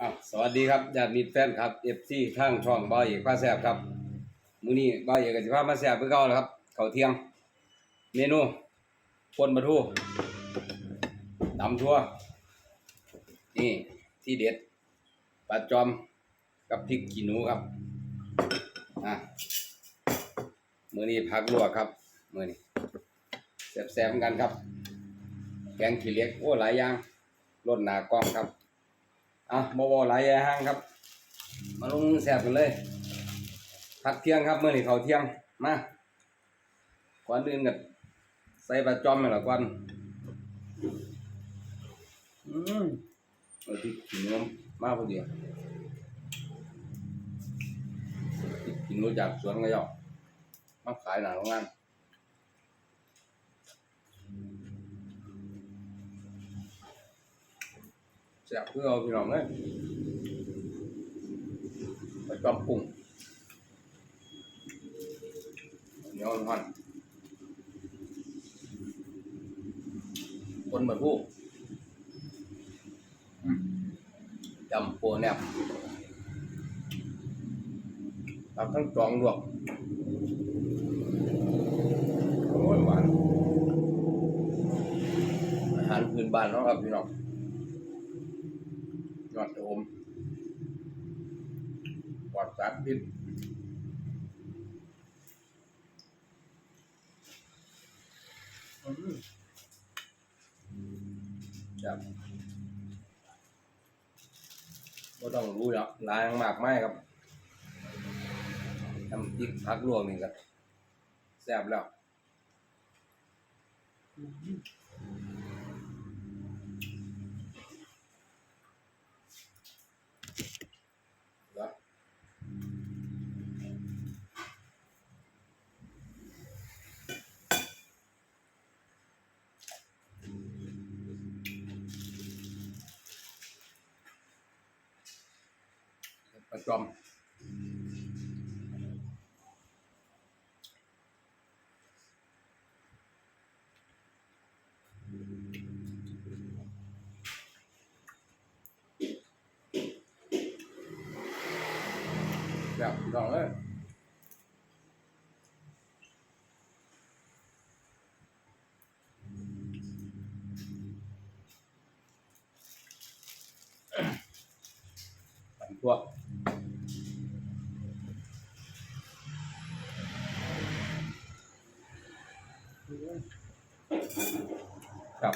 อ้าวสวัสดีครับญาติมิตรแฟนครับเอฟซีทางช่องบ่าวเอกพาแซบครับมื้อนี้บ่าวเอกก็สิพามาแซ่บคือเก่าแล้วครับข้าวเที่ยง เมนูป่นปลาทูตำทั่ว นี่ที่เด็ดปลาจอมกับพริกขี้หนูครับอะมื้อนี้ผักลวกครับมื้อนี้แซ่บๆเหมือนกันครับ แกงขี้เหล็กโอ้หลายอย่างรสหนากล้องครับ อะบวหลายอยางครับ มาลงแสบกันเลยพักเที่ยงครับเมื่อนี้เขาเที่ยงมาก่อนอื่นกับใส่ปลาจอมไปละก่อนอืมเอาที่กินน้ำมาพอดีกินรู้จากสวนก็ยอกมาขายหนาโรงงาน แซ่บเพื่อเอาพี่น้องเลยปลาจอมกุ้งเหนียวหันคนเหมือนผู้จำปัวแนบตับทั้งจองลวกหวานอาหารพื้นบ้านเนาะครับพี่น้อง ยอดโอมปลอดสารพิษอืมจับก็ต้องรู้แล้วลายมากไหมครับทำพริกพักลวกนี่ก็แซ่บแล้วแประจอมแบบลองเลยปั่นพวก ครับ